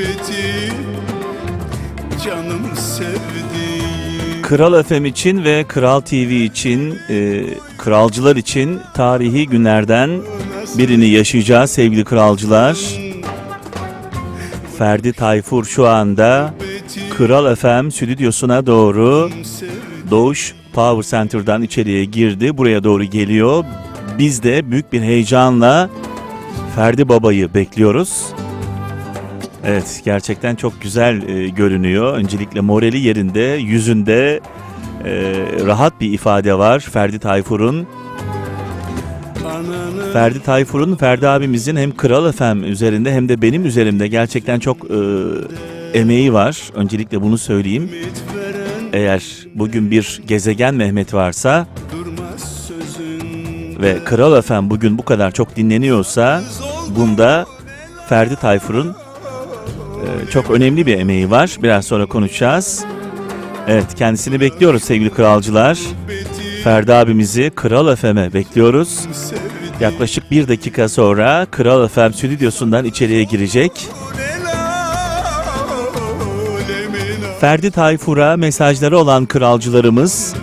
gurbeti canım sevdiğim Kral FM için ve Kral TV için, e, kralcılar için tarihi günlerden birini yaşayacağız sevgili kralcılar. Ferdi Tayfur şu anda Kral FM stüdyosuna doğru Doğuş Power Center'dan içeriye girdi. Buraya doğru geliyor. Biz de büyük bir heyecanla Ferdi Baba'yı bekliyoruz. Evet gerçekten çok güzel e, görünüyor. Öncelikle morali yerinde, yüzünde e, rahat bir ifade var Ferdi Tayfur'un. Ferdi Tayfur'un, Ferdi abimizin hem Kral FM üzerinde hem de benim üzerimde gerçekten çok e, emeği var. Öncelikle bunu söyleyeyim. Eğer bugün bir gezegen Mehmet varsa ve Kral FM bugün bu kadar çok dinleniyorsa bunda Ferdi Tayfur'un çok önemli bir emeği var. Biraz sonra konuşacağız. Evet kendisini bekliyoruz sevgili kralcılar. Ferdi abimizi Kral FM'e bekliyoruz. Yaklaşık bir dakika sonra Kral FM stüdyosundan içeriye girecek. Ferdi Tayfur'a mesajları olan kralcılarımız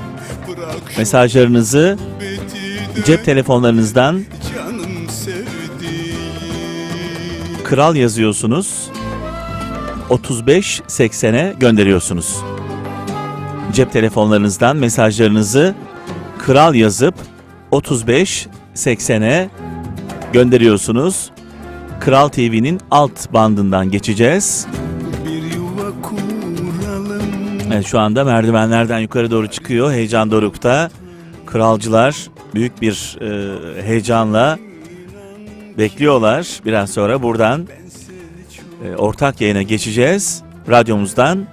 mesajlarınızı cep telefonlarınızdan kral yazıyorsunuz. 35 80'e gönderiyorsunuz. Cep telefonlarınızdan mesajlarınızı kral yazıp 35 80'e gönderiyorsunuz. Kral TV'nin alt bandından geçeceğiz. Evet, şu anda merdivenlerden yukarı doğru çıkıyor. Heyecan dorukta. Kralcılar büyük bir e, heyecanla bekliyorlar. Biraz sonra buradan e, ortak yayına geçeceğiz. Radyomuzdan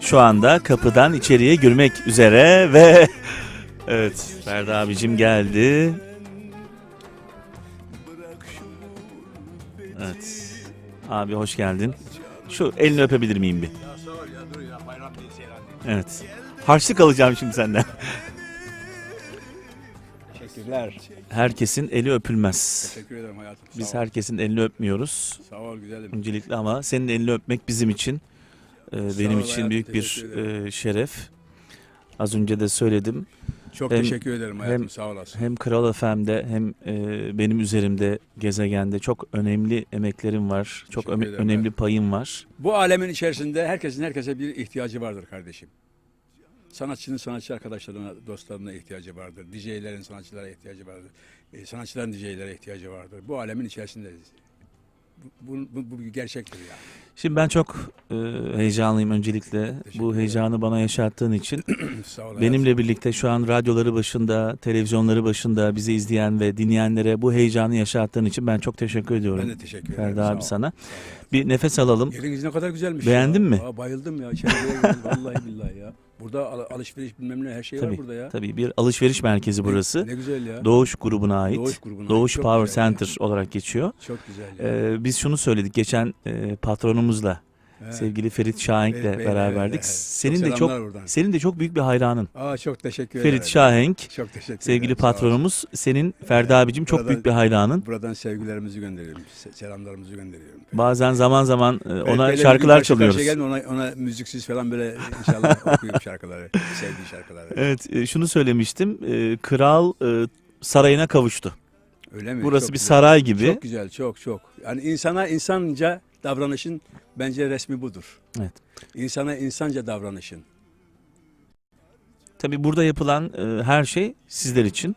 şu anda kapıdan içeriye girmek üzere ve evet Ferdi abicim geldi. Evet. Abi hoş geldin. Şu elini öpebilir miyim bir? Evet. Harçlık alacağım şimdi senden. Teşekkürler. Herkesin eli öpülmez. Teşekkür ederim hayatım. Biz Sağ ol. herkesin elini öpmüyoruz. Sağ ol güzelim. Öncelikle ama senin elini öpmek bizim için, e, benim ol için hayatım, büyük bir teşekkür e, şeref. Az önce de söyledim. Çok hem- teşekkür ederim hayatım. hem- sağ olasın. Hem Kral FM'de hem e, benim üzerimde gezegende çok önemli emeklerim var. Çok Teşekkür öme- ederim. önemli payım var. Bu alemin içerisinde herkesin herkese bir ihtiyacı vardır kardeşim. Sanatçının sanatçı arkadaşlarına, dostlarına ihtiyacı vardır. DJ'lerin sanatçılara ihtiyacı vardır. E, sanatçıların DJ'lere ihtiyacı vardır. Bu alemin içerisindeyiz. Bu, bu, bu, bir gerçektir yani. Şimdi ben çok e, heyecanlıyım öncelikle. Bu heyecanı bana yaşattığın için. Sağ ol hayatım. Benimle birlikte şu an radyoları başında, televizyonları başında bizi izleyen ve dinleyenlere bu heyecanı yaşattığın için ben çok teşekkür ediyorum. Ben de teşekkür ederim. Ferdi abi sana. Bir nefes alalım. Yeriniz ne kadar güzelmiş. Beğendin ya. mi? Aa, bayıldım ya. Geldim. Vallahi billahi ya. Burada al- alışveriş bilmem ne her şey Tabii, var burada ya. Tabii bir alışveriş merkezi burası. Ne, güzel ya. Doğuş grubuna ait. Doğuş grubuna Doğuş ait. Çok Power güzel. Center olarak geçiyor. Çok güzel ya. Ee, biz şunu söyledik geçen e, patronumuzla He. sevgili Ferit Şahenk'le Bey'le, beraberdik. evet, evet. Senin Çok de çok selamlar buradan. senin de çok büyük bir hayranın. Aa çok teşekkür ederim. Ferit Şahenk Çok teşekkür sevgili ederim. sağ patronumuz senin Ferdi abicim çok Buradan- büyük bir hayranın. Buradan sevgilerimizi gönderiyorum. se- Selamlarımızı gönderiyorum. Bazen zaman zaman e, Evet, ona bir şarkılar karşı karşıya çalıyoruz. gelin, ona, ona müziksiz falan böyle inşallah okuyup şarkıları. Sevdiği şarkıları. Evet e, şunu söylemiştim. e, Kral e, sarayına kavuştu. Öyle mi? Burası Çok bir güzel. saray gibi. Çok güzel, çok çok. Yani insana insanca davranışın bence resmi budur. Evet. İnsana insanca davranışın. Tabii burada yapılan e, her şey sizler için.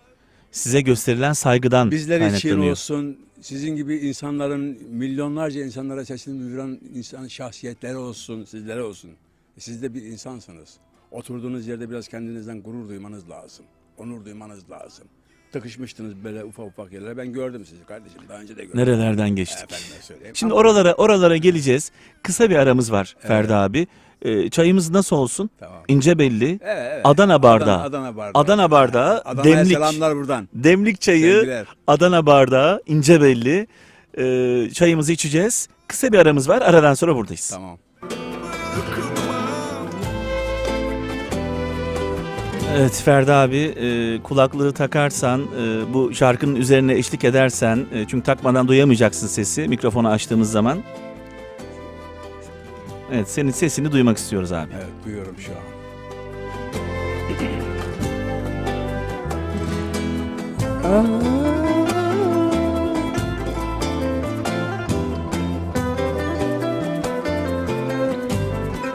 Size gösterilen saygıdan Bizler için kaynaklanıyor. olsun, sizin gibi insanların, milyonlarca insanlara sesini duyuran insan şahsiyetleri olsun, sizlere olsun. Siz de bir insansınız. Oturduğunuz yerde biraz kendinizden gurur duymanız lazım. Onur duymanız lazım. Tıkışmıştınız böyle ufak ufak yerlere. Ben gördüm sizi kardeşim. Daha önce de gördüm. Nerelerden geçtik. Söyleyeyim. Şimdi Ama- oralara oralara geleceğiz. Kısa bir aramız var Ferdi abi. Ee, çayımız nasıl olsun? Tamam. İnce belli. Evet, evet. Adana bardağı. Adana, Adana bardağı. Adana bardağı, Adana'ya demlik. selamlar buradan. Demlik çayı, Sevgiler. Adana bardağı, ince belli. Ee, çayımızı içeceğiz. Kısa bir aramız var. Aradan sonra buradayız. Tamam. Evet Ferdi abi e, kulaklığı takarsan e, bu şarkının üzerine eşlik edersen e, çünkü takmadan duyamayacaksın sesi mikrofonu açtığımız zaman. Evet senin sesini duymak istiyoruz abi. Evet duyuyorum şu an.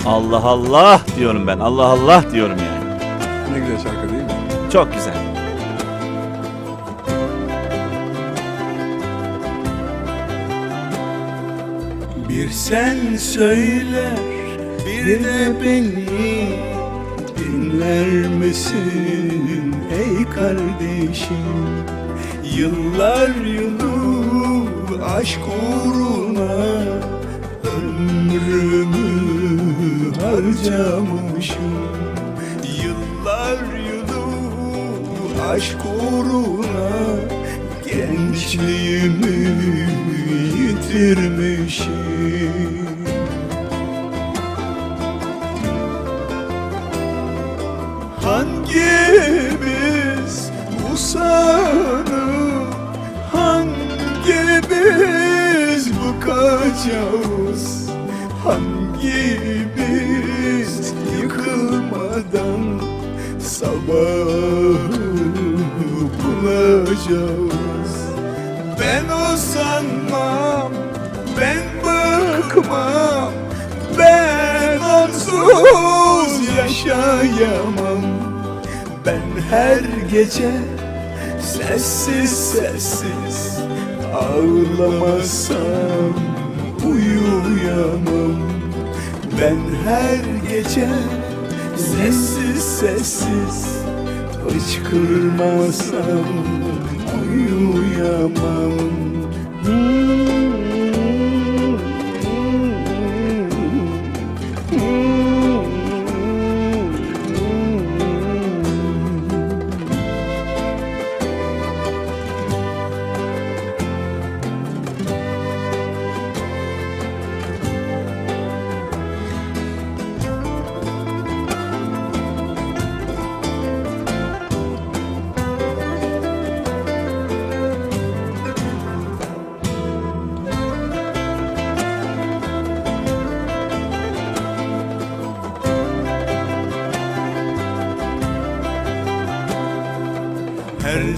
Allah Allah diyorum ben. Allah Allah diyorum yani. Ne güzel şarkı değil mi? Çok güzel. Bir sen söyler bir de beni Dinler misin ey kardeşim Yıllar yılı aşk uğruna Ömrümü harcamışım aşk uğruna Gençliğimi yitirmişim. Hangimiz usanıp Hangimiz bıkacağız Hangimiz yıkılmadan Sabahı bulacağız Ben usanmam, ben bıkmam Ben onsuz yaşayamam. Ben her gece sessiz sessiz Ağlamasam uyuyamam. Ben her gece sessiz sessiz Hıçkırmasam uyuyamam. Her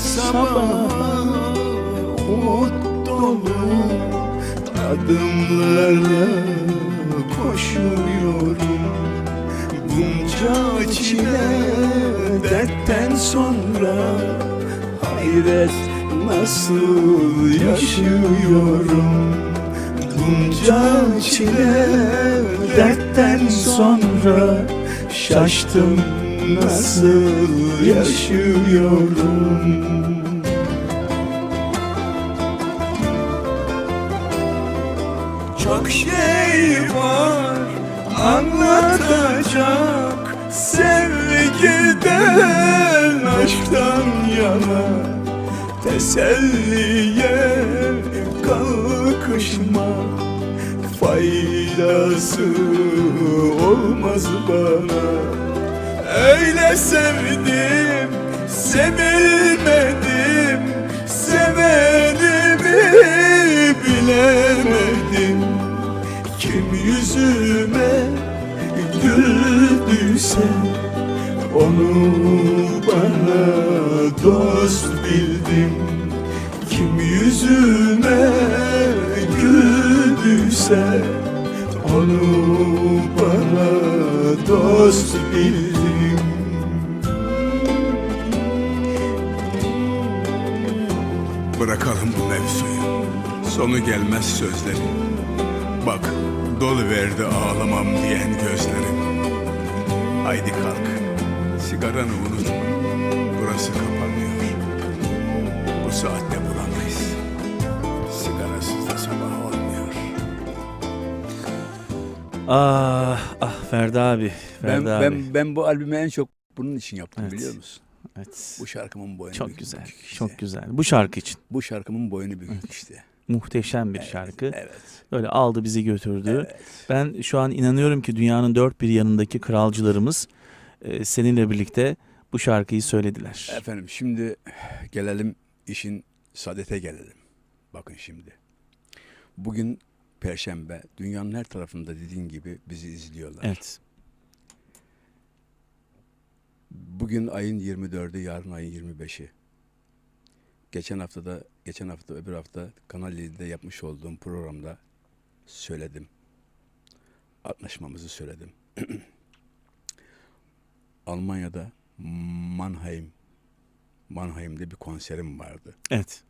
sabah umut dolu adımlarla koşuyorum Bunca çile dertten sonra hayret nasıl yaşıyorum Bunca çile dertten sonra şaştım nasıl yaşıyorum Çok şey var anlatacak Sevgiden, aşktan yana Teselliye kalkışma Faydası olmaz bana Öyle sevdim, sevilmedim Sevenimi bilemedim. Kim yüzüme güldüyse Onu bana dost bildim. Kim yüzüme güldüyse Onu bana dost bildim Bırakalım bu mevzuyu Sonu gelmez sözlerin Bak dolu verdi ağlamam diyen gözlerim Haydi kalk Sigaranı unutma Burası kapanıyor saatte bulamayız. Sigarasız da sabah olmuyor. Ah ah Ferdi abi. Ben, Ferdi abi. ben, ben bu albümü en çok bunun için yaptım Evet. biliyor musun? Evet. Bu şarkımın boyunu Çok güzel. işte. Çok güzel. Bu şarkı için Bu şarkımın boyunu bükmek işte. muhteşem bir şarkı. Evet. Böyle aldı bizi götürdü. Evet. Ben şu an inanıyorum ki dünyanın dört bir yanındaki kralcılarımız e, seninle birlikte bu şarkıyı söylediler. Efendim şimdi gelelim işin sadete gelelim. Bakın şimdi. Bugün Perşembe. Dünyanın her tarafında dediğin gibi bizi izliyorlar. Evet. Bugün ayın 24'ü, yarın ayın 25'i. Geçen hafta da, geçen hafta öbür hafta Kanal 7'de yapmış olduğum programda söyledim. Anlaşmamızı söyledim. Almanya'da Mannheim, Mannheim'de bir konserim vardı. Evet.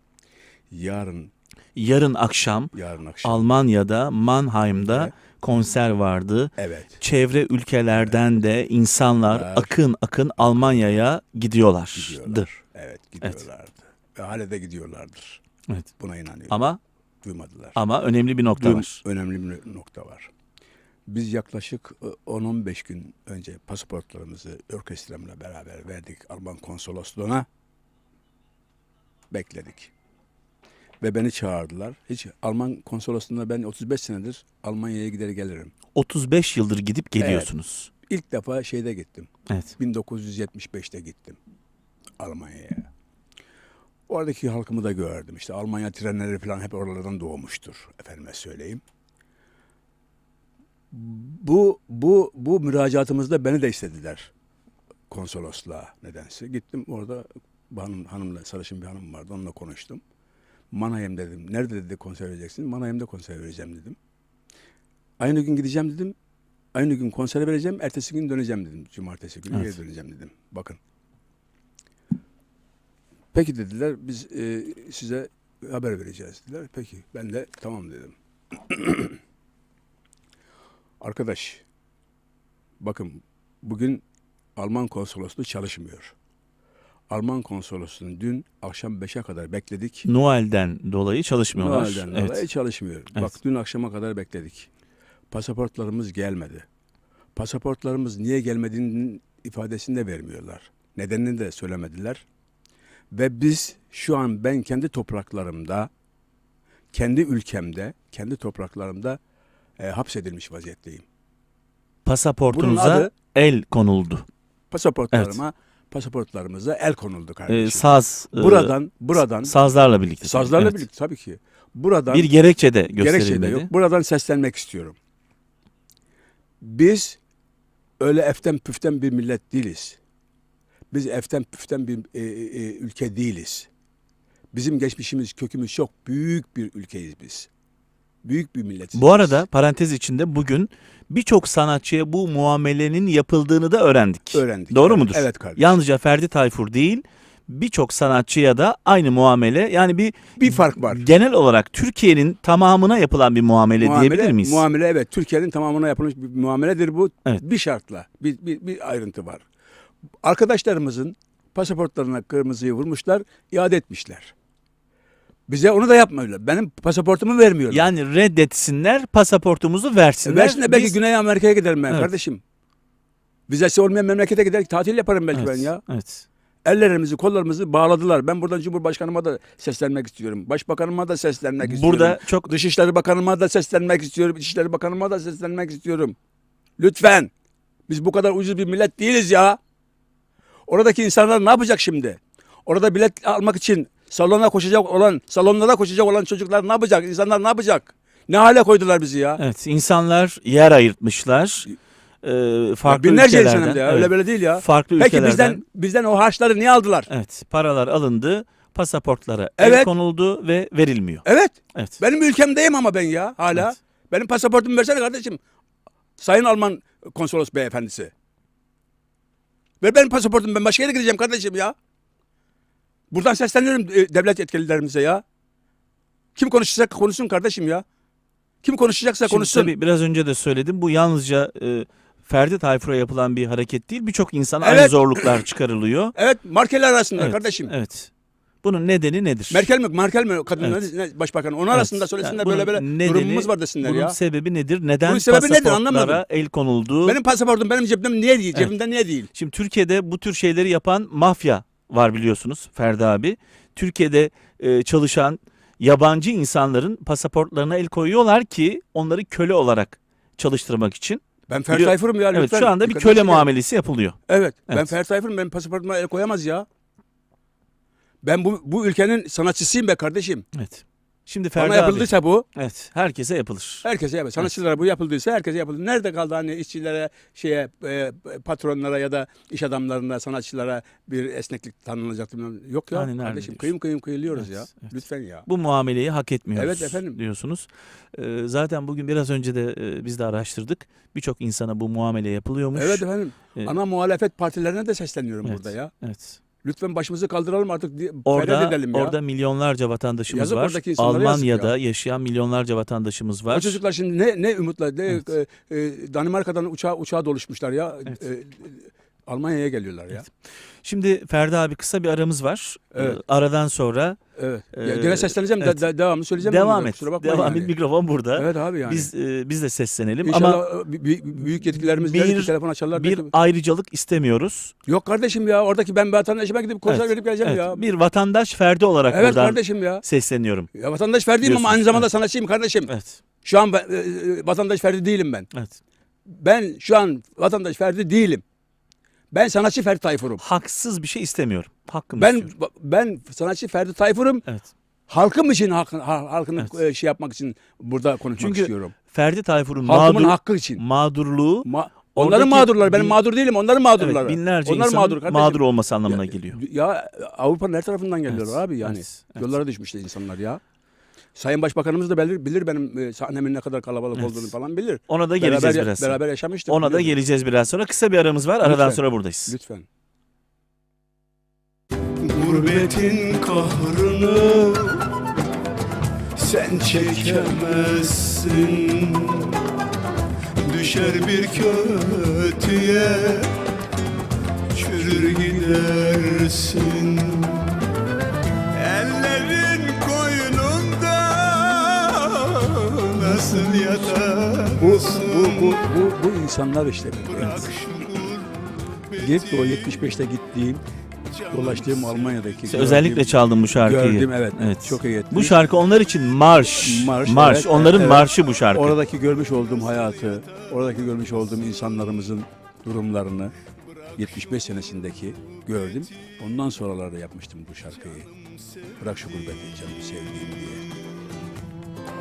Yarın, Yarın akşam yarın akşam. Almanya'da Mannheim'da Evet. konser vardı. evet. Çevre ülkelerden de insanlar Var. akın akın Almanya'ya gidiyorlardır. Gidiyorlar. Evet gidiyorlardı. Ve hala da gidiyorlardır. Evet. Buna inanıyorum. Ama Duymadılar. ama önemli bir nokta Dün var. önemli bir nokta var. Biz yaklaşık e, 10-15 gün önce pasaportlarımızı orkestramla beraber verdik Alman konsolosluğuna. Bekledik. Ve beni çağırdılar. Hiç Alman konsolosluğuna ben 35 senedir Almanya'ya gider gelirim. 35 yıldır gidip geliyorsunuz. İlk defa şeyde gittim. Evet. 1975'te gittim Almanya'ya. Oradaki halkımı da gördüm. İşte Almanya trenleri falan hep oralardan doğmuştur. Efendime söyleyeyim. Bu bu bu müracaatımızda beni de istediler konsolosluğa nedense. Gittim orada hanım, hanımla sarışın bir hanım vardı. Onunla konuştum. Mannheim dedim. Nerede dedi konser vereceksin? Mannheim'de konser vereceğim dedim. Aynı gün gideceğim dedim. Aynı gün konser vereceğim. Ertesi gün döneceğim dedim. Cumartesi günü Evet. geri döneceğim dedim. Bakın. Peki dediler. Biz e, size haber vereceğiz dediler. Peki ben de tamam dedim. Arkadaş bakın bugün Alman konsolosluğu çalışmıyor. Alman konsolosluğunu dün akşam 5'e kadar bekledik. Noel'den dolayı çalışmıyorlar. Noel'den evet. dolayı çalışmıyor. Bak Evet. dün akşama kadar bekledik. Pasaportlarımız gelmedi. Pasaportlarımız niye gelmediğinin ifadesini de vermiyorlar. Nedenini de söylemediler. Ve biz şu an ben kendi topraklarımda, kendi ülkemde, kendi topraklarımda e, hapsedilmiş vaziyetteyim. Pasaportunuza adı- el konuldu. Pasaportlarıma, pasaportlarımıza el konuldu Ee, kardeşim. saz e, buradan, buradan, sazlarla birlikte. sazlarla Evet. birlikte tabii ki. Buradan Bir gerekçe de gösterilmedi. Gerekçe de yok. Buradan seslenmek istiyorum. Biz öyle eften püften bir millet değiliz. Biz eften püften bir e, e, ülke değiliz. Bizim geçmişimiz, kökümüz çok büyük bir ülkeyiz biz. Büyük bir milletiz. Bu arada parantez içinde bugün birçok sanatçıya bu muamelenin yapıldığını da öğrendik. öğrendik. Doğru Evet, mudur? Evet kardeşim. Yalnızca Ferdi Tayfur değil, birçok sanatçıya da aynı muamele yani bir bir fark var. genel olarak Türkiye'nin tamamına yapılan bir muamele, diyebilir miyiz? Muamele evet. Türkiye'nin tamamına yapılmış bir muameledir bu. Evet. Bir şartla. Bir, bir, bir ayrıntı var. Arkadaşlarımızın pasaportlarına kırmızıyı vurmuşlar, iade etmişler. Bize onu da yapmıyorlar. Benim pasaportumu vermiyorlar. Yani reddetsinler, pasaportumuzu versinler. Versinler belki Biz- Güney Amerika'ya giderim ben Evet. kardeşim. Vizesi olmayan memlekete gider tatil yaparım belki evet, ben ya. Evet. Ellerimizi kollarımızı bağladılar. Ben buradan Cumhurbaşkanıma da seslenmek istiyorum. Başbakanıma da seslenmek istiyorum. Burada çok Dışişleri Bakanıma da seslenmek istiyorum. İçişleri Bakanıma da seslenmek istiyorum. Lütfen. Biz bu kadar ucuz bir millet değiliz ya. Oradaki insanlar ne yapacak şimdi? Orada bilet almak için salona koşacak olan, salonlara koşacak olan çocuklar ne yapacak? İnsanlar ne yapacak? Ne hale koydular bizi ya? evet insanlar yer ayırtmışlar. Ee, farklı Binlerce ülkelerden. insan hem de ya. evet, Öyle böyle değil ya. Farklı Peki ülkelerden. bizden bizden o harçları niye aldılar? Evet, paralar alındı, pasaportlara el Evet. konuldu ve verilmiyor. Evet. Evet. Benim ülkemdeyim ama ben ya hala. Evet. Benim pasaportumu versene kardeşim. Sayın Alman konsolos beyefendisi. Ver benim pasaportumu ben başka yere gideceğim kardeşim ya. Buradan sesleniyorum e, devlet yetkililerimize ya. Kim konuşacak konuşsun kardeşim ya. Kim konuşacaksa Şimdi konuşsun. tabii biraz önce de söyledim. Bu yalnızca e, Ferdi Tayfur'a yapılan bir hareket değil. Birçok insana aynı Evet. zorluklar çıkarılıyor. Evet markeler arasında Evet, kardeşim. Evet. Bunun nedeni nedir? Merkel mi? Merkel mi? Kadın Evet. başbakan. Onun Evet. arasında söylesinler Yani böyle bunun böyle nedeni- durumumuz var desinler bunun ya. sebebi nedir? Neden Bunun sebebi nedir? Anlamadım. el konuldu? Benim pasaportum benim cebimde niye değil? Cebimde niye değil? Şimdi Türkiye'de bu tür şeyleri yapan mafya var biliyorsunuz Ferdi abi. Türkiye'de e, çalışan yabancı insanların pasaportlarına el koyuyorlar ki onları köle olarak çalıştırmak için. Ben Ferdi Biliyor- Tayfur'um ya. Evet lütfen. şu anda bir Dikkat köle edin. muamelesi yapılıyor. Evet. Ben Evet. Ferdi Tayfur'um. Benim pasaportuma el koyamaz ya. Ben bu bu ülkenin sanatçısıyım be kardeşim. Evet. Şimdi Ferdi abi. yapıldıysa bu Evet, herkese yapılır. herkese yapılır. Sanatçılara bu yapıldıysa herkese yapılır. Nerede kaldı hani işçilere, şeye, e, patronlara ya da iş adamlarına, sanatçılara bir esneklik tanınacaktı. Yok ya Hani nerede kardeşim. diyorsun? Kıyım kıyım kıyılıyoruz Evet, ya. evet. Lütfen ya. Bu muameleyi hak etmiyoruz Evet efendim. diyorsunuz. Ee, zaten bugün biraz önce de e, biz de araştırdık. Birçok insana bu muamele yapılıyormuş. Evet efendim. Ee, Ana muhalefet partilerine de sesleniyorum evet, burada ya. Evet. Lütfen başımızı kaldıralım artık. diye- Orada edelim ya. orada milyonlarca vatandaşımız Yazık var. Almanya'da ya. yaşayan milyonlarca vatandaşımız var. O çocuklar şimdi ne ne umutla ne Evet. e, e, Danimarka'dan uçağa uçağa doluşmuşlar ya. Evet. E, Almanya'ya geliyorlar ya. Evet. Şimdi Ferdi abi kısa bir aramız var. Evet. Ee, aradan sonra Evet. Ee, ya, gene sesleneceğim. evet. de- devamlı söyleyeceğim. devam et. Devam yani. et. Mikrofon burada. Evet abi yani. Biz e, biz de seslenelim İnşallah ama büyük, yetkililerimiz bir- ki telefon açarlar. bir ki, ayrıcalık istemiyoruz. Yok kardeşim ya oradaki ben vatandaşıma gidip konser Evet, verip geleceğim Evet, ya. Bir vatandaş Ferdi olarak Evet buradan kardeşim ya. sesleniyorum. Ya vatandaş Ferdi'yim ama aynı zamanda evet. sanatçıyım kardeşim. Evet. Şu an ben, e, e, vatandaş Ferdi değilim ben. Evet. Ben şu an vatandaş Ferdi değilim. Ben sanatçı Ferdi Tayfur'um. Haksız bir şey istemiyorum. Hakkımı Ben istiyorum. ben sanatçı Ferdi Tayfur'um. Evet. Halkım için halkın ha- halkını Evet. e, şey yapmak için burada konuşmak Çünkü istiyorum. Ferdi Tayfur'un mağdur, hakkı için. mağdurluğu Ma- onların mağdurları. Ben bin- mağdur değilim. Onların mağdurları. evet, binlerce Onlar insanın mağdur kardeşim. mağdur olması anlamına Ya- geliyor. Ya Avrupa'nın her tarafından geliyorlar Evet, abi yani. evet, evet. Yollara düşmüşler insanlar ya. Sayın Başbakanımız da bilir, bilir benim e, sahnemin ne kadar kalabalık Evet. olduğunu falan bilir. Ona da geleceğiz beraber, biraz. Beraber yaşamıştık. Ona da geleceğiz biraz sonra. Kısa bir aramız var. Aradan sonra buradayız. Lütfen. Gurbetin kahrını sen çekemezsin Düşer bir kötüye çürür gidersin nasıl yatarsın Bu, bu, bu, bu, bu insanlar işte. Gidip o 75'te gittiğim, dolaştığım Almanya'daki. İşte özellikle gördüğüm- çaldım bu şarkıyı. Gördüm evet. Evet. Çok iyi etmiş. Bu şarkı onlar için marş. Marş, Marş. evet, Onların evet. marşı bu şarkı. Oradaki görmüş olduğum hayatı, oradaki görmüş olduğum insanlarımızın durumlarını 75 senesindeki gördüm. Ondan sonralarda yapmıştım bu şarkıyı. Bırak şu gurbeti canım sevdiğim diye.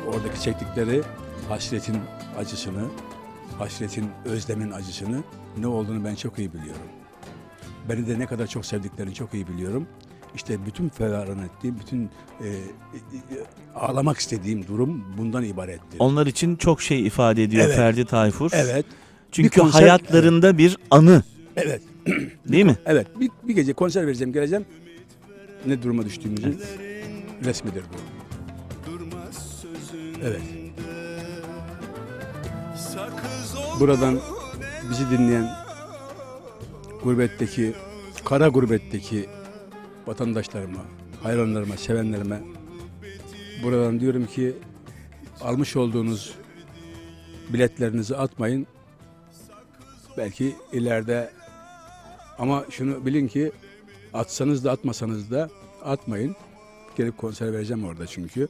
Oradaki çektikleri hasretin acısını, hasretin, özlemin acısını ne olduğunu ben çok iyi biliyorum. Beni de ne kadar çok sevdiklerini çok iyi biliyorum. İşte bütün feveran ettiğim, bütün e, e, e, ağlamak istediğim durum bundan ibaretti. Onlar için çok şey ifade ediyor Evet. Ferdi Tayfur. Evet, Çünkü Bir konser- hayatlarında bir anı. evet, Değil mi? evet. Bir, bir gece konser vereceğim, geleceğim. Ne duruma düştüğümüzün resmidir bu. Evet. Buradan bizi dinleyen gurbetteki, kara gurbetteki vatandaşlarıma, hayranlarıma, sevenlerime buradan diyorum ki almış olduğunuz biletlerinizi atmayın. Belki ileride ama şunu bilin ki atsanız da atmasanız da atmayın. Gelip konser vereceğim orada çünkü.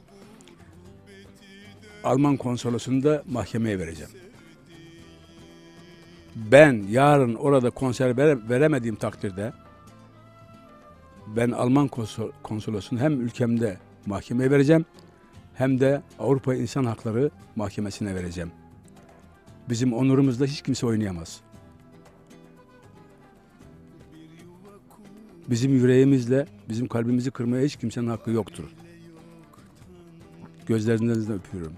Alman konsolosunu da mahkemeye vereceğim. Ben yarın orada konser vere- veremediğim takdirde ben Alman konso- konsolosunu hem ülkemde mahkemeye vereceğim hem de Avrupa İnsan Hakları Mahkemesi'ne vereceğim. Bizim onurumuzda hiç kimse oynayamaz. Bizim yüreğimizle, bizim kalbimizi kırmaya hiç kimsenin hakkı yoktur. Gözlerinizden öpüyorum.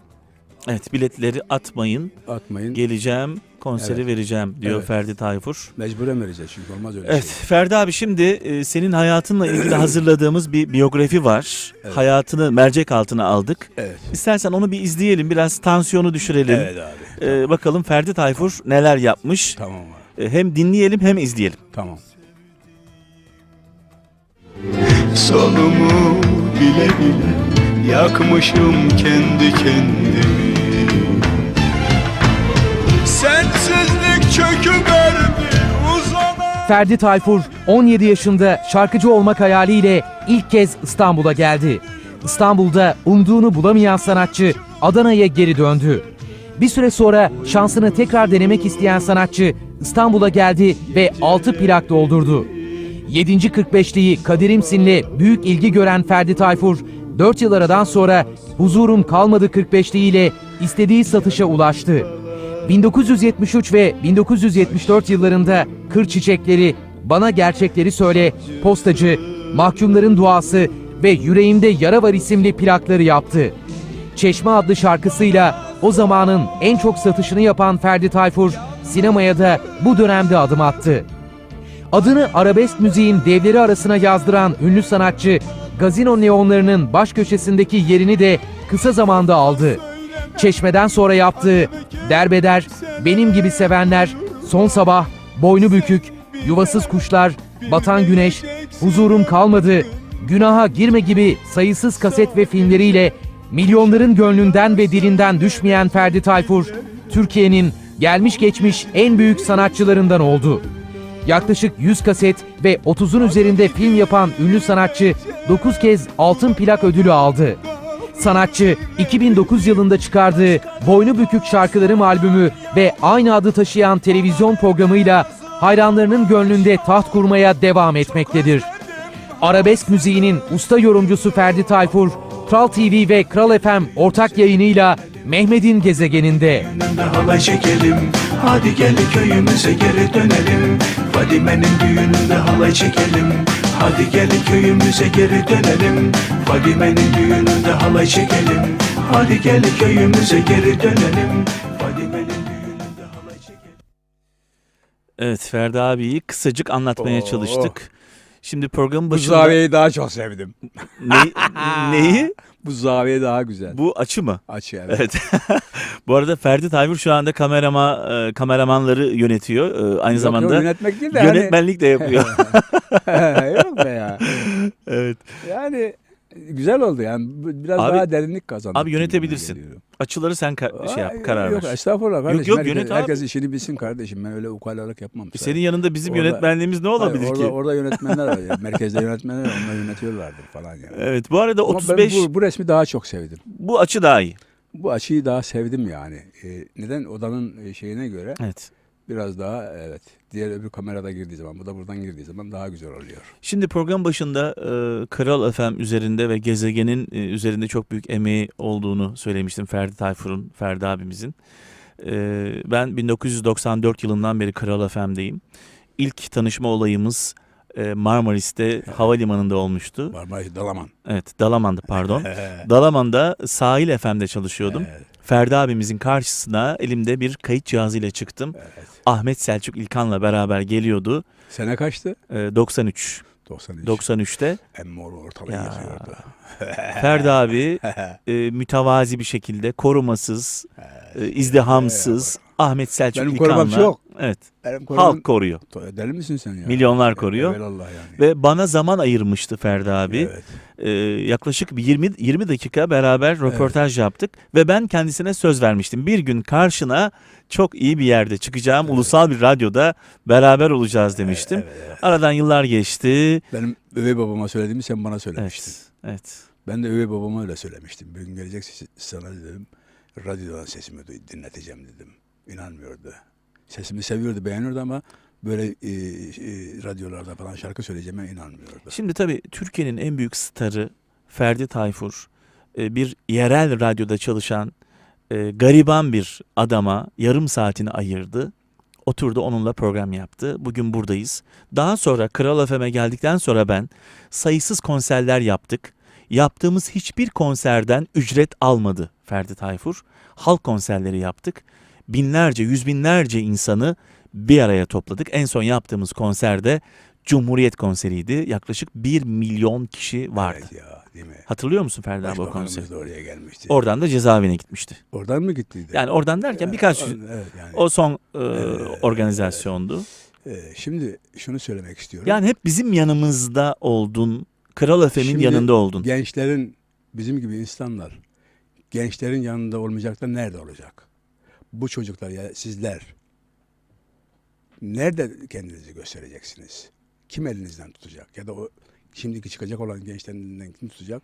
Evet biletleri atmayın. Atmayın. Geleceğim, konseri Evet. vereceğim diyor Evet. Ferdi Tayfur. Mecburen vereceğiz çünkü olmaz öyle Evet şey. Ferdi abi şimdi e, senin hayatınla ilgili hazırladığımız bir biyografi var. Evet. Hayatını mercek altına aldık. Evet. İstersen onu bir izleyelim, biraz tansiyonu düşürelim. Evet abi. E, bakalım Ferdi Tayfur neler yapmış. Tamam abi. E, hem dinleyelim hem izleyelim. Tamam. Sonumu bile bile yakmışım kendi kendimi Sensizlik çöküverdi uzana Ferdi Tayfur 17 yaşında şarkıcı olmak hayaliyle ilk kez İstanbul'a geldi. İstanbul'da umduğunu bulamayan sanatçı Adana'ya geri döndü. Bir süre sonra şansını tekrar denemek isteyen sanatçı İstanbul'a geldi ve 6 plak doldurdu. 7. 45'liği Kaderimsin'le büyük ilgi gören Ferdi Tayfur, 4 yıl aradan sonra Huzurum Kalmadı 45'liğiyle istediği satışa ulaştı. 1973 ve 1974 yıllarında Kır Çiçekleri, Bana Gerçekleri Söyle, Postacı, Mahkumların Duası ve Yüreğimde Yara Var isimli plakları yaptı. Çeşme adlı şarkısıyla o zamanın en çok satışını yapan Ferdi Tayfur, sinemaya da bu dönemde adım attı. Adını arabesk müziğin devleri arasına yazdıran ünlü sanatçı, gazino neonlarının baş köşesindeki yerini de kısa zamanda aldı. Çeşmeden sonra yaptığı Derbeder, Benim Gibi Sevenler, Son Sabah, Boynu Bükük, Yuvasız Kuşlar, Batan Güneş, Huzurum Kalmadı, Günaha Girme gibi sayısız kaset ve filmleriyle milyonların gönlünden ve dilinden düşmeyen Ferdi Tayfur, Türkiye'nin gelmiş geçmiş en büyük sanatçılarından oldu. Yaklaşık 100 kaset ve 30'un üzerinde film yapan ünlü sanatçı 9 kez altın plak ödülü aldı. Sanatçı 2009 yılında çıkardığı Boynu Bükük Şarkılarım albümü ve aynı adı taşıyan televizyon programıyla hayranlarının gönlünde taht kurmaya devam etmektedir. Arabesk müziğinin usta yorumcusu Ferdi Tayfur, Kral TV ve Kral FM ortak yayınıyla Mehmet'in gezegeninde. Halay çekelim Hadi gel köyümüze geri dönelim Fadime'nin düğününde halay çekelim Hadi gel köyümüze geri dönelim Fadime'nin düğününde halay çekelim Hadi gel köyümüze geri dönelim Fadime'nin düğününde halay çekelim Evet Ferdi abiyi kısacık anlatmaya Oo. çalıştık. Şimdi programın Bu başında... zaviyeyi daha çok sevdim. Ne- neyi? Bu zaviye daha güzel. Bu açı mı? Açı evet. Evet. Bu arada Ferdi Tayfur şu anda kamerama e, kameramanları yönetiyor. E, aynı Yok, zamanda yok, yönetmek değil de yönetmenlik de yapıyor. yok be ya. evet. Yani güzel oldu yani. Biraz Abi- daha derinlik kazandı. abi yönetebilirsin. Açıları sen ka- şey yap, karar Yok ver. estağfurullah kardeşim. yok, herkes, yönet abi. herkes işini bilsin kardeşim. Ben öyle ukalalık yapmam. Senin yanında bizim Orada- yönetmenliğimiz ne Hayır, olabilir orada, ki? orada yönetmenler var. Yani. Merkezde yönetmenler onlar yönetiyorlardır falan yani. Evet. Bu arada Ama 35 ben bu, bu resmi daha çok sevdim. bu açı daha iyi. Bu açıyı daha sevdim yani. Ee, neden? Odanın e, şeyine göre Evet. Biraz daha evet. Diğer öbür kamerada girdiği zaman, bu da buradan girdiği zaman daha güzel oluyor. Şimdi program başında e, Kral FM üzerinde ve gezegenin e, üzerinde çok büyük emeği olduğunu söylemiştim Ferdi Tayfur'un, Ferdi abimizin. E, ben 1994 yılından beri Kral FM'deyim. İlk tanışma olayımız Marmaris'te havalimanında olmuştu. Marmaris Dalaman. Evet, Dalaman'da pardon. Dalaman'da Sahil FM'de çalışıyordum. Evet, Ferdi abimizin karşısına elimde bir kayıt cihazıyla çıktım. evet. Ahmet Selçuk İlkan'la beraber geliyordu. Sene kaçtı? E, 93. 93. 93'te Emmoğlu ortalığı Ya. yakıyordu. Ferdi abi e, mütevazi bir şekilde korumasız, e, izdihamsız Ahmet Selçuk Benim İlkan'la korumam yok. Evet Benim halk koruyor. To- Deli misin sen ya? Milyonlar koruyor. Evelallah yani. Ve bana zaman ayırmıştı Ferdi abi. Evet. E, yaklaşık bir 20 20 dakika beraber röportaj yaptık ve ben kendisine söz vermiştim. Bir gün karşına çok iyi bir yerde çıkacağım. Ulusal bir radyoda beraber olacağız demiştim. Evet, evet. Aradan yıllar geçti. Benim üvey babama söylediğimi sen bana söylemiştin. Evet. Evet. Ben de üvey babama öyle söylemiştim. Bir gün gelecek sana dedim. Radyodan sesimi duy- dinleteceğim dedim. İnanmıyordu. Sesimi seviyordu, beğeniyordu ama böyle e, e, radyolarda falan şarkı söyleyeceğime inanmıyordu. Şimdi tabii Türkiye'nin en büyük starı Ferdi Tayfur e, bir yerel radyoda çalışan e, gariban bir adama yarım saatini ayırdı. Oturdu onunla program yaptı. Bugün buradayız. Daha sonra Kral FM'e geldikten sonra ben sayısız konserler yaptık. Yaptığımız hiçbir konserden ücret almadı Ferdi Tayfur. Halk konserleri yaptık. Binlerce, yüz binlerce insanı bir araya topladık. En son yaptığımız konserde Cumhuriyet konseriydi. Yaklaşık 1 milyon kişi vardı. Evet ya değil mi? Hatırlıyor musun Ferdi abi o konseri? da oraya gelmişti. Oradan da cezaevine gitmişti. Oradan mı gittiydi? Yani oradan derken birkaç Evet yani. o son e, organizasyondu. Ee, şimdi şunu söylemek istiyorum. Yani hep bizim yanımızda oldun Kral Şimdi yanında oldun. Gençlerin bizim gibi insanlar gençlerin yanında olmayacak da nerede olacak? Bu çocuklar ya sizler nerede kendinizi göstereceksiniz? Kim elinizden tutacak? Ya da o şimdiki çıkacak olan gençlerin elinden kim tutacak?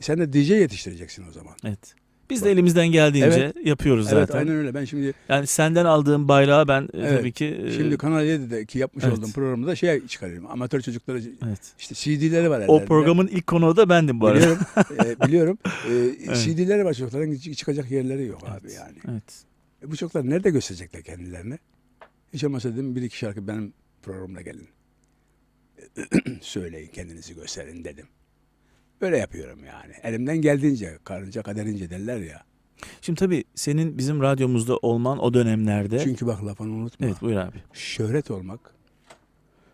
E sen de DJ yetiştireceksin o zaman. Evet. Biz de elimizden geldiğince yapıyoruz Evet zaten. aynen öyle. Ben şimdi Yani senden aldığım bayrağı ben e, Evet. tabii ki e, şimdi Kanal 7'deki yapmış evet. olduğum programda şey çıkarıyorum. Amatör çocuklara evet. işte CD'leri var O programın ilk konuğu da bendim bu arada. Biliyorum. e, biliyorum. E, CD'leri var çocukların çıkacak yerleri yok abi yani. Evet. E, bu çocuklar nerede gösterecekler kendilerini? Hiç olmazsa dedim bir iki şarkı benim programıma gelin. Söyleyin kendinizi gösterin dedim. Öyle yapıyorum yani. Elimden geldiğince, karınca kaderince derler ya. Şimdi tabii senin bizim radyomuzda olman o dönemlerde. Çünkü bak lafını unutma. Evet buyur abi. Şöhret olmak,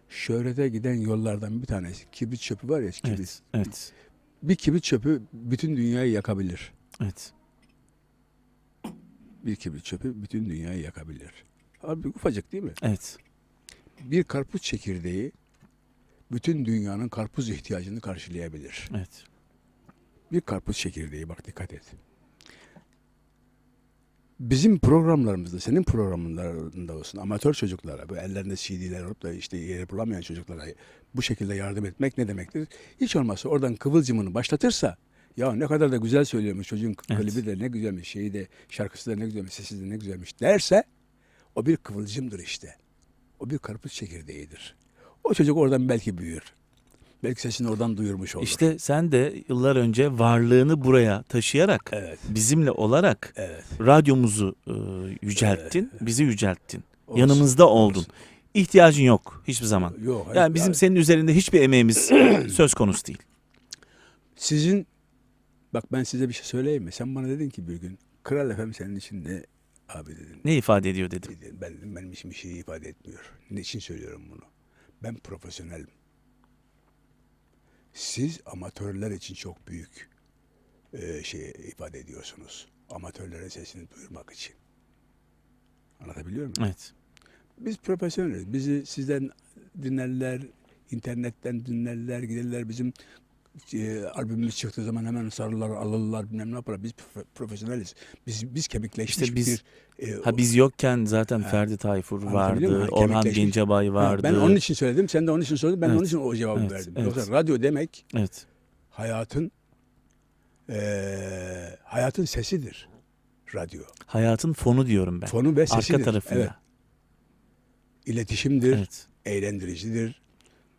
şöhrete giden yollardan bir tanesi. Kibrit çöpü var ya kibrit. Evet. Evet. Bir kibrit çöpü bütün dünyayı yakabilir. Evet. Bir kibrit çöpü bütün dünyayı yakabilir. Abi ufacık değil mi? Evet. Bir karpuz çekirdeği bütün dünyanın karpuz ihtiyacını karşılayabilir. Evet. Bir karpuz çekirdeği bak dikkat et. Bizim programlarımızda, senin programlarında olsun amatör çocuklara, bu ellerinde CD'ler olup da işte yeri bulamayan çocuklara bu şekilde yardım etmek ne demektir? Hiç olmazsa oradan kıvılcımını başlatırsa ya ne kadar da güzel söylüyormuş çocuğun Evet. klibi de ne güzelmiş, şeyi de şarkısı da ne güzelmiş, sesi de ne güzelmiş derse o bir kıvılcımdır işte. O bir karpuz çekirdeğidir. O çocuk oradan belki büyür. Belki sesini oradan duyurmuş olur. İşte sen de yıllar önce varlığını buraya taşıyarak Evet. bizimle olarak Evet. radyomuzu e, yücelttin, bizi yücelttin. Olsun. Yanımızda oldun. Olsun. İhtiyacın yok hiçbir zaman. Yok. Yani bizim senin üzerinde hiçbir emeğimiz söz konusu değil. Sizin bak ben size bir şey söyleyeyim mi? Sen bana dedin ki bir gün Kral Efem senin için ne abi dedin. Ne ifade ediyor dedim. Dedin, Ben dedim, benim için bir şey ifade etmiyor. Ne için söylüyorum bunu? Ben profesyonelim. Siz amatörler için çok büyük e, şey ifade ediyorsunuz. Amatörlerin sesini duyurmak için. Anlatabiliyor muyum? Evet. Biz profesyoneliz. Bizi sizden dinlerler, internetten dinlerler, giderler bizim e, albümümüz çıktığı zaman hemen sarılar, alırlar, bilmem ne yaparlar. Biz profe- profesyoneliz. Biz biz kemikleşmiş İşte biz- bir e, Ha biz yokken zaten Ha. Ferdi Tayfur vardı, Ha, Orhan. Gencebay Ha, vardı. Ben onun için söyledim, sen de onun için söyledin. Ben Evet. onun için o cevabı Evet, verdim. evet. Yoksa radyo demek Evet. hayatın e, hayatın sesidir. Radyo. Hayatın fonu diyorum ben. Fonu ve sesidir. Arka tarafında. Evet. İletişimdir. Evet. eğlendiricidir,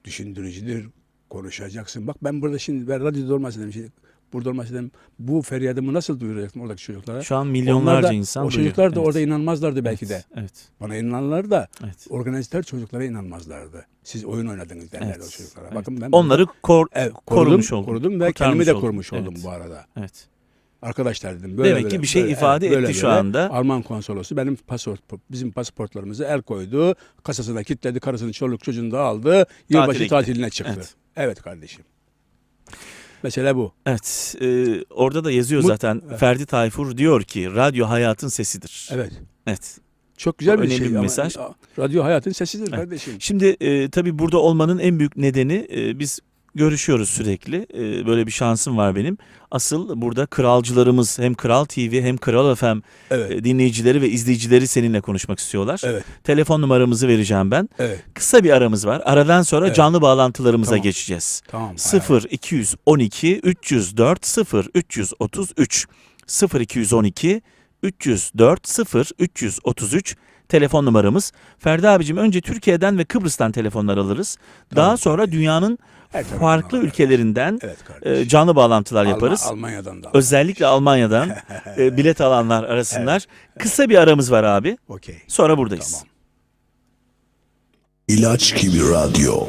düşündürücüdür, konuşacaksın. Bak ben burada şimdi ben radyoda olmasaydım, şimdi burada olmasaydım bu feryadımı nasıl duyuracaktım oradaki çocuklara? Şu an Onlar milyonlarca da- insan O duyuyor. çocuklar da Evet. orada inanmazlardı belki de. Evet. Evet. Bana inananlar da evet. organizatör çocuklara inanmazlardı. Siz oyun oynadınız derlerdi Evet, o çocuklara. evet. Bakın ben Onları kor evet, korumuş korudum, oldum. korudum ve Kurtarmış kendimi de korumuş oldum Evet. bu arada. Evet. Arkadaşlar dedim böyle Demek böyle, ki bir şey böyle, ifade evet, etti böyle, şu böyle. anda. Alman konsolosu benim pasaport bizim pasaportlarımızı el koydu. Kasasına kilitledi. Karısını çoluk çocuğunu da aldı. Yılbaşı gitti. tatiline çıktı. Evet. Evet, kardeşim. Mesele bu. Evet. e, orada da yazıyor Mut- zaten. Ferdi Tayfur diyor ki radyo hayatın sesidir. Evet. Evet. Çok güzel bir önemli şey. bir ama- mesaj. Radyo hayatın sesidir Evet. kardeşim. Şimdi e, tabii burada olmanın en büyük nedeni e, biz görüşüyoruz sürekli. E, böyle bir şansım var benim. Asıl burada kralcılarımız hem Kral TV hem Kral FM Evet. e, dinleyicileri ve izleyicileri seninle konuşmak istiyorlar. Evet. Telefon numaramızı vereceğim ben. Evet. Kısa bir aramız var. Aradan sonra Evet. canlı bağlantılarımıza Tamam. geçeceğiz. Tamam. 0 212 304 0 333 0 212 304 0 333 telefon numaramız. Ferdi abicim önce Türkiye'den ve Kıbrıs'tan telefonlar alırız. Daha Tamam, sonra dünyanın Her taraftan farklı alırız. ülkelerinden Evet e, canlı bağlantılar Alma- yaparız. Almanya'dan da. Özellikle Almanya'dan e, bilet alanlar arasınlar. Kısa bir aramız var abi. Okey. Sonra buradayız. Tamam. İlaç gibi radyo.